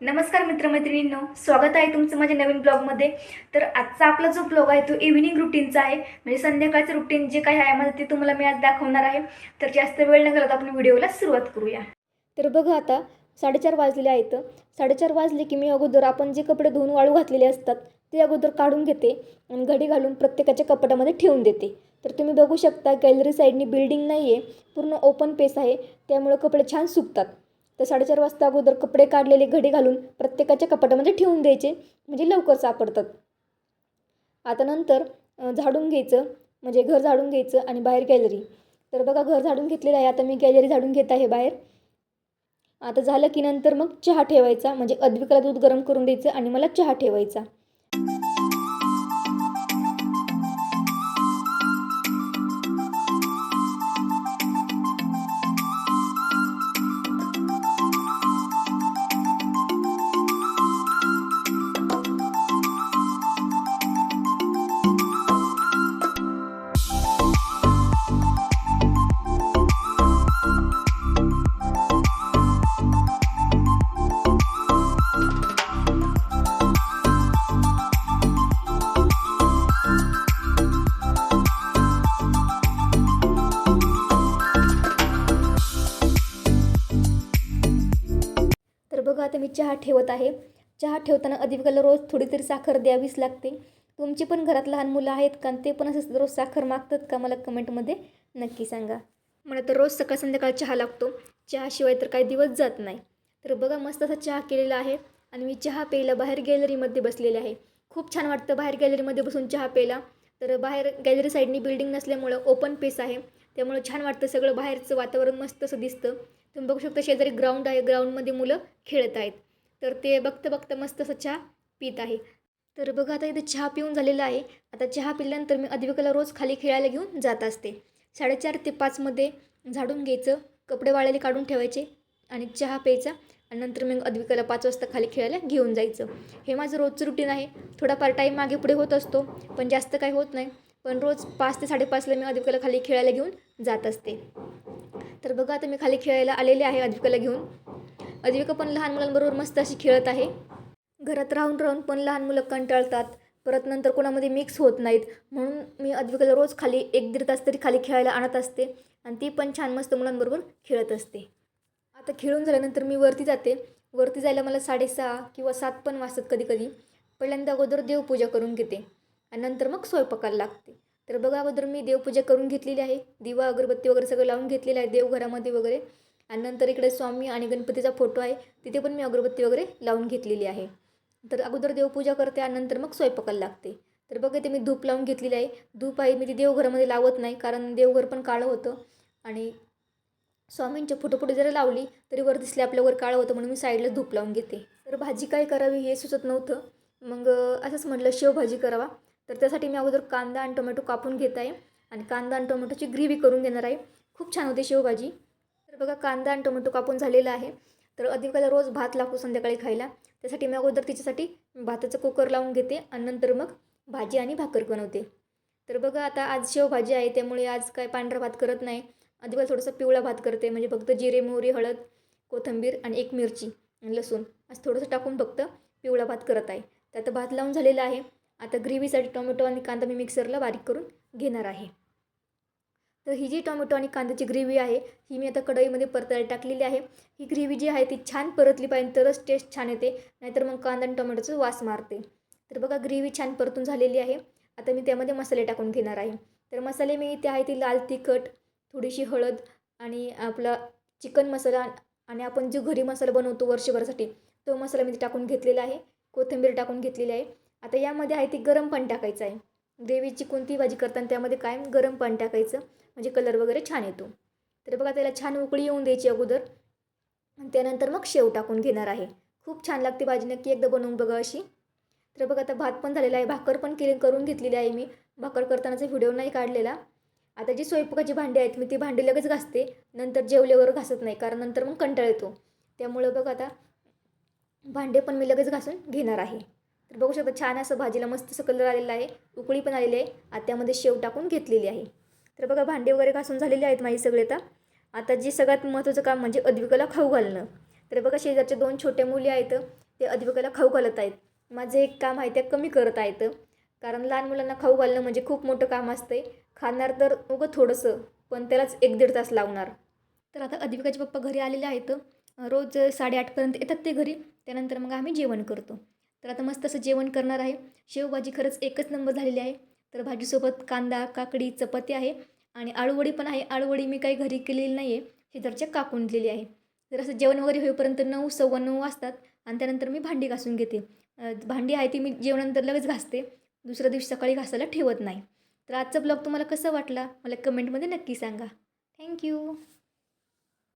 नमस्कार मित्रमैत्रिणींनो स्वागत आहे तुमचं माझ्या नवीन ब्लॉगमध्ये. तर आजचा आपला जो ब्लॉग आहे तो इव्हिनिंग रुटीनचा आहे. म्हणजे संध्याकाळचं रुटीन जे काही आहे माझं ते तुम्हाला मी आज दाखवणार आहे. तर जास्त वेळ न घालत आपण व्हिडिओला सुरुवात करूया. तर बघा आता साडेचार वाजलेले आहेत. साडेचार वाजले की मी अगोदर आपण जे कपडे धुवून वाळू घातलेले असतात ते अगोदर काढून घेते आणि घडी घालून प्रत्येकाच्या कपाटामध्ये ठेवून देते. तर तुम्ही बघू शकता गॅलरी साईडनी बिल्डिंग नाही आहे पूर्ण ओपन पेस आहे. त्यामुळं कपडे छान सुकतात. तर साडेचार वाजता अगोदर कपडे काढलेले घडी घालून प्रत्येकाच्या कपाटामध्ये म्हणजे ठेवून द्यायचे म्हणजे लवकर सापडतात. आता नंतर झाडून घ्यायचं म्हणजे घर झाडून घ्यायचं आणि बाहेर गॅलरी. तर बघा घर झाडून घेतलेलं आहे. आता मी गॅलरी झाडून घेत आहे बाहेर. आता झालं की नंतर मग चहा ठेवायचा म्हणजे अद्विकला दूध गरम करून द्यायचं आणि मला चहा ठेवायचा. आता मी चहा ठेवत आहे. चहा ठेवताना अधिविकाला रोज थोडी तरी साखर द्यावीच लागते. तुमची पण घरात लहान मुलं आहेत का? आणि ते पण असं रोज साखर मागतात का? मला कमेंटमध्ये नक्की सांगा. मला तर रोज सकाळ संध्याकाळ चहा लागतो. चहाशिवाय तर काही दिवस जात नाही. तर बघा मस्त असा चहा केलेला आहे आणि मी चहा प्यायला बाहेर गॅलरीमध्ये बसलेले आहे. खूप छान वाटतं बाहेर गॅलरीमध्ये बसून चहा प्यायला. तर बाहेर गॅलरी साईडनी बिल्डिंग नसल्यामुळं ओपन पेस आहे. त्यामुळं छान वाटतं सगळं बाहेरचं वातावरण मस्त असं दिसतं. तुम्ही बघू शकता शेजारी ग्राउंड आहे ग्राउंडमध्ये मुलं खेळत आहेत. तर ते बघता बघता मस्त असं चहा पित आहे. तर बघा आता इथे चहा पिऊन झालेला आहे. आता चहा पिल्यानंतर मी अधिवेकाला रोज खाली खेळायला घेऊन जात असते. साडेचार ते पाचमध्ये झाडून घ्यायचं कपडे वाळायला काढून ठेवायचे आणि चहा प्यायचा आणि नंतर मग अद्विकाला पाच वाजता खाली खेळायला घेऊन जायचं. हे माझं रोजचं रुटीन आहे. थोडाफार टाईम मागे पुढे होत असतो पण जास्त काही होत नाही. पण रोज पाच ते साडेपाचला मी अद्विकाला खाली खेळायला घेऊन जात असते. तर बघा आता मी खाली खेळायला आलेले आहे अद्विकाला घेऊन. अद्विका पण लहान मुलांबरोबर मस्त अशी खेळत आहे. घरात राहून राहून पण लहान मुलं कंटाळतात. परत नंतर कोणामध्ये मिक्स होत नाहीत. म्हणून मी अद्विकाला रोज खाली एक दीड तास तरी खाली खेळायला आणत असते. आणि ती पण छान मस्त मुलांबरोबर खेळत असते. आता खेळून झाल्यानंतर मी वरती जाते. वरती जायला मला साडेसहा किंवा सात पण वाजतात कधी कधी. पहिल्यांदा अगोदर देवपूजा करून घेते. आणि नंतर मग स्वयंपाकाला लागते. तर बघा अगोदर मी देवपूजा करून घेतलेली आहे. दिवा अगरबत्ती वगैरे सगळं लावून घेतलेलं आहे देवघरामध्ये वगैरे. आणि नंतर इकडे स्वामी आणि गणपतीचा फोटो आहे. तिथे पण मी अगरबत्ती वगैरे लावून घेतलेली आहे. तर अगोदर देवपूजा करते आणि नंतर मग स्वयंपाकाला लागते. तर बघा ते मी धूप लावून घेतलेली आहे. धूप आहे मी ती देवघरामध्ये लावत नाही कारण देवघर पण काळं होतं. आणि स्वामींच्या फोटो पुढे जरी लावली तरी वर दिसले आपल्यावर काळं होतं म्हणून मी साईडला धूप लावून घेते. तर भाजी काय करावी हे सुचत नव्हतं. मग असंच म्हटलं शेवभाजी करावा. तर त्यासाठी मी अगोदर कांदा आणि टोमॅटो कापून घेत आहे. आणि कांदा आणि टोमॅटोची ग्रेव्ही करून घेणार आहे. खूप छान होते शेवभाजी. तर बघा कांदा आणि टोमॅटो कापून झालेला आहे. तर अधिकाला रोज भात लागतो संध्याकाळी खायला. त्यासाठी मी अगोदर तिच्यासाठी भाताचं कुकर लावून घेते आणि नंतर मग भाजी आणि भाकर बनवते. तर बघा आता आज शेवभाजी आहे. त्यामुळे आज काय पांढरा भात करत नाही. अधिकाला थोडासा पिवळा भात करते. म्हणजे फक्त जिरे मोहरी हळद कोथिंबीर आणि एक मिरची आणि लसूण. असं थोडंसं टाकून फक्त पिवळा भात करत आहे. तर आता भात लावून झालेला आहे. आता ग्रेव्हीसाठी टोमॅटो आणि कांदा मी मिक्सरला बारीक करून घेणार आहे. तर ही जी टोमॅटो आणि कांद्याची ग्रेव्ही आहे ही मी आता कढईमध्ये परतायला टाकलेली आहे. ही ग्रेव्ही जी आहे ती छान परतली पाहिजे तरच टेस्ट छान येते नाहीतर मग कांदा आणि टोमॅटोचं वास मारते. तर बघा ग्रेव्ही छान परतून झालेली आहे. आता मी त्यामध्ये मसाले टाकून घेणार आहे. तर मसाले मी इथे आहे ती लाल तिखट थोडीशी हळद आणि आपला चिकन मसाला आणि आपण जो घरी मसाला बनवतो वर्षभरासाठी तो मसाला मी टाकून घेतलेला आहे. कोथिंबीर टाकून घेतलेली आहे. आता यामध्ये आहे ती गरम पाणी टाकायचं आहे. ग्रेव्हीची कोणती भाजी करताना त्यामध्ये कायम गरम पाणी टाकायचं म्हणजे कलर वगैरे छान येतो. तर बघा त्याला छान उकळी येऊन द्यायची अगोदर. आणि त्यानंतर मग शेव टाकून घेणार आहे. खूप छान लागते भाजी नक्की एकदा बनवून बघा अशी. तर बघा आता भात पण झालेला आहे. भाकर पण केली करून घेतलेली आहे मी. भाकर करतानाचा व्हिडिओ नाही काढलेला. आता जी स्वयंपाकाची भांडी आहेत मी ती भांडी लगेच घासते. नंतर जेवल्यावर घासत नाही कारण नंतर मग कंटाळ येतो. त्यामुळं बघ आता भांडे पण मी लगेच घासून घेणार आहे. तर बघू शकता छान असं भाजीला मस्त असं कलर आलेला आहे. उकळी पण आलेली आहे. आता त्यामध्ये शेव टाकून घेतलेली आहे. तर बघा भांडे वगैरे घासून झालेले आहेत माझे सगळे आता आता जे सगळ्यात महत्त्वाचं काम म्हणजे अद्विकाला खाऊ घालणं. तर बघा शेजारच्या दोन छोट्या मुली आहेत ते अद्विकाला खाऊ घालत आहेत. माझं एक काम आहे ते कमी करत आहेत. कारण लहान मुलांना खाऊ घालणं म्हणजे खूप मोठं काम असतंय खाणार तर उगं थोडंसं पण त्यालाच एक दीड तास लावणार तर आता अद्विकाचे पप्पा घरी आलेले आहेत. रोज साडेआठपर्यंत येतात ते घरी. त्यानंतर मग आम्ही जेवण करतो. तर आता मस्त असं जेवण करणार आहे. शेवभाजी खरंच एकच नंबर झालेली आहे. तर भाजीसोबत कांदा काकडी चपाती आहे. आणि आळूवडी पण आहे. आळूवडी मी काही घरी केलेली नाही आहे शेजारच्या काकून दिलेली आहे. तर असं जेवण वगैरे होईपर्यंत नऊ सव्वा नऊ वाजतात. आणि त्यानंतर मी भांडी घासून घेते. भांडी आहे ती मी जेवणानंतर लगेच घासते. दुसऱ्या दिवशी सकाळी घासायला ठेवत नाही. तर आजचा ब्लॉग तुम्हाला कसा वाटला? मला कमेंटमध्ये नक्की सांगा. थँक्यू.